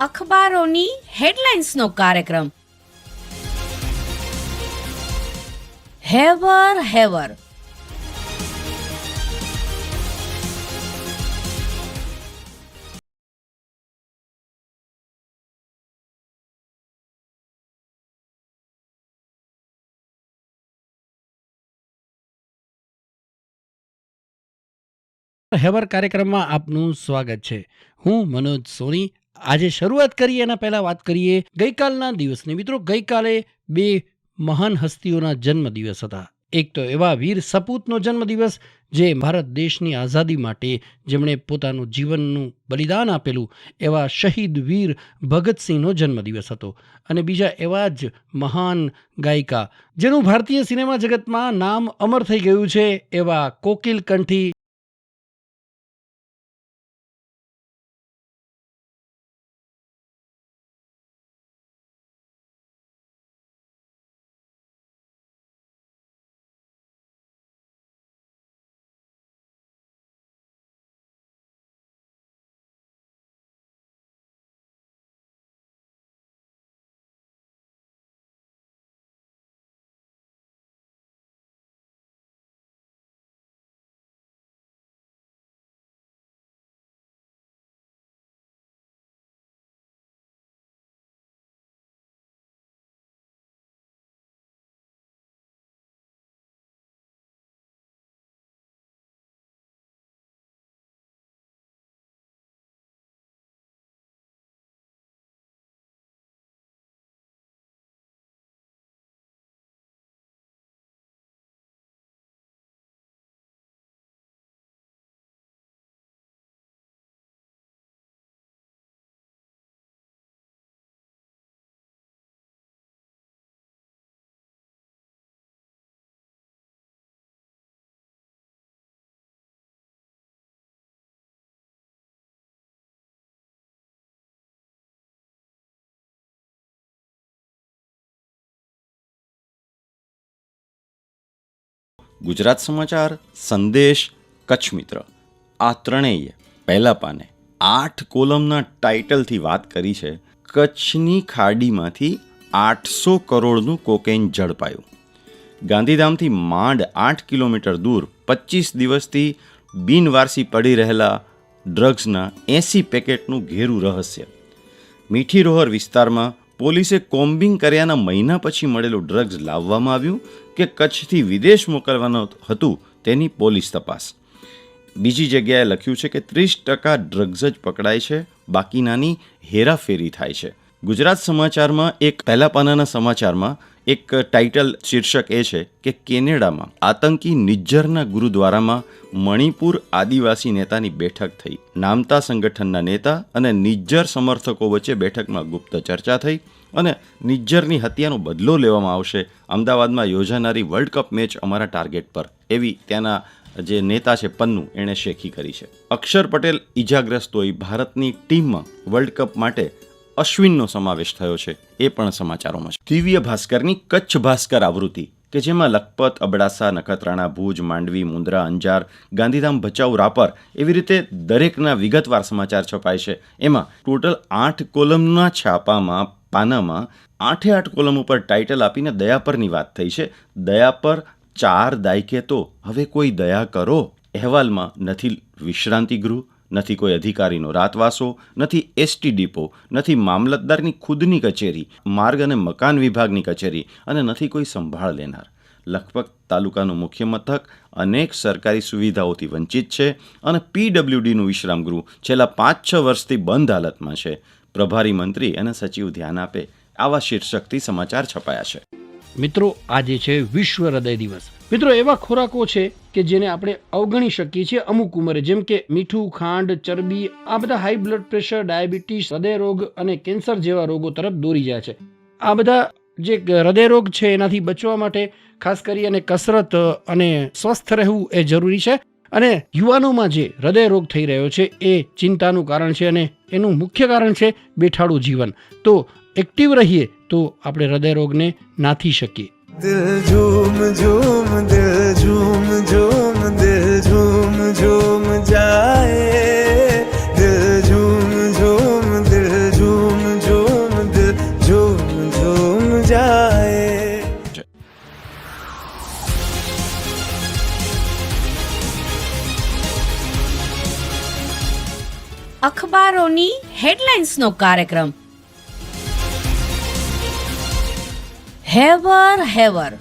અખબારોની હેડલાઇન્સનો કાર્યક્રમ. હેવર હેવર. હેવર કાર્યક્રમમાં આપનું સ્વાગત છે. હું મનોજ સોની આજે શરૂઆત કરીએ, એના પહેલાં વાત કરીએ ગઈકાલના દિવસની. મિત્રો, ગઈકાલે બે મહાન હસ્તીઓના જન્મદિવસ હતા. એક તો એવા વીર સપૂતનો જન્મદિવસ, જે ભારત દેશની આઝાદી માટે જેમણે પોતાનું જીવનનું બલિદાન આપેલું, એવા શહીદ વીર ભગતસિંહનો જન્મદિવસ હતો. અને બીજા એવા જ મહાન ગાયિકા, જેનું ભારતીય સિનેમા જગતમાં નામ અમર થઈ ગયું છે, એવા કોકિલ કંઠી ગુજરાત સમાચાર, સંદેશ કચ્છ મિત્ર આ ત્રણેય, પહેલા પાને, આઠ કોલમના ટાઇટલથી વાત કરી છે, કચ્છની ખાડીમાંથી આઠસો કરોડનું કોકેન ઝડપાયું. ગાંધીધામથી માંડ આઠ કિલોમીટર દૂર પચીસ દિવસથી બિનવારસી પડી રહેલા ડ્રગ્સના એંસી પેકેટનું ઘેરું રહસ્ય. મીઠી રોહર વિસ્તારમાં પોલીસે કોમ્બિંગ કર્યાના મહિના પછી મળેલું ડ્રગ્સ લાવવામાં આવ્યું કે કચ્છથી વિદેશ મોકલવાનું હતું તેની પોલીસ તપાસ. બીજી જગ્યાએ લખ્યું છે કે ત્રીસ ટકા ડ્રગ્સ જ પકડાય છે બાકીનાની હેરાફેરી થાય છે. ગુજરાત સમાચારમાં એક પહેલા પાનાના સમાચારમાં એક ટાઇટલ શીર્ષક એ છે કે કેનેડામાં આતંકી નિજ્જરના ગુરુદ્વારામાં મણિપુર આદિવાસી નેતાની બેઠક થઈ. નામતા સંગઠનના નેતા અને નિજ્જર સમર્થકો વચ્ચે બેઠકમાં ગુપ્ત ચર્ચા થઈ અને નિજ્જરની હત્યાનો બદલો લેવામાં આવશે. અમદાવાદમાં યોજાનારી વર્લ્ડ કપ મેચ અમારા ટાર્ગેટ પર. એવી ત્યાંના જે નેતા છે પન્નુ, એણે શેખી કરી છે. અક્ષર પટેલ ઈજાગ્રસ્ત હોય ભારતની ટીમમાં વર્લ્ડ કપ માટે અશ્વિનનો સમાવેશ થયો છે, એ પણ સમાચારોમાં છે. દિવ્ય ભાસ્કરની કચ્છ ભાસ્કર આવૃત્તિ, કે જેમાં લખપત, અબડાસા, નખત્રાણા, ભુજ, માંડવી મુંદ્રા અંજાર, ગાંધીધામ, ભચાઉ, રાપર એવી રીતે દરેકના વિગતવાર સમાચાર છપાય છે. એમાં ટોટલ આઠ કોલમના છાપામાં, પાનામાં આઠે આઠ કોલમ ઉપર ટાઇટલ આપીને દયાપરની વાત થઈ છે. દયાપર ચાર દાયકે તો હવે કોઈ દયા કરો, અહેવાલમાં નથી વિશ્રાંતિ ગૃહ નથી કોઈ અધિકારીનો રાતવાસો, નથી એસટી ડીપો, નથી મામલતદારની ખુદની કચેરી, માર્ગ અને મકાન વિભાગની કચેરી અને નથી કોઈ સંભાળ લેનાર. લખપત તાલુકાનું મુખ્ય મથક અનેક સરકારી સુવિધાઓથી વંચિત છે અને પીડબ્લ્યુડીનું વિશ્રામ ગૃહ છેલ્લા પાંચ છ વર્ષથી બંધ હાલતમાં છે. પ્રભારી મંત્રી અને સચિવ ધ્યાન આપે આવા શીર્ષકથી સમાચાર છપાયા છે. મિત્રો, આજે છે વિશ્વ હૃદય દિવસ. મિત્રો, એવા ખોરાકો છે કે જેને આપણે અવગણી શકીએ છીએ અમુક ઉંમરે, જેમ કે મીઠું, ખાંડ, ચરબી, આ બધા હાઈ બ્લડ પ્રેશર ડાયાબિટીસ હૃદય રોગ અને કેન્સર જેવા રોગો તરફ દોરી જાય છે. આ બધા જે હૃદય રોગ છે એનાથી બચવા માટે ખાસ કરી અને કસરત અને સ્વસ્થ રહેવું એ જરૂરી છે. અને યુવાનોમાં જે હૃદય રોગ થઈ રહ્યો છે એ ચિંતાનું કારણ છે અને એનું મુખ્ય કારણ છે બેઠાડું જીવન. તો એક્ટિવ રહીએ તો આપણે હૃદયરોગને નાથી શકીએ. દિલ ઝૂમ ઝૂમ દિલ ઝૂમ ઝૂમ દિલ ઝૂમ ઝૂમ જાય. દિલ ઝૂમ ઝૂમ દિલ ઝૂમ ઝૂમ દિલ ઝૂમ ઝૂમ જાય. અખબારોની હેડલાઇન્સનો કાર્યક્રમ. હેવર હેવર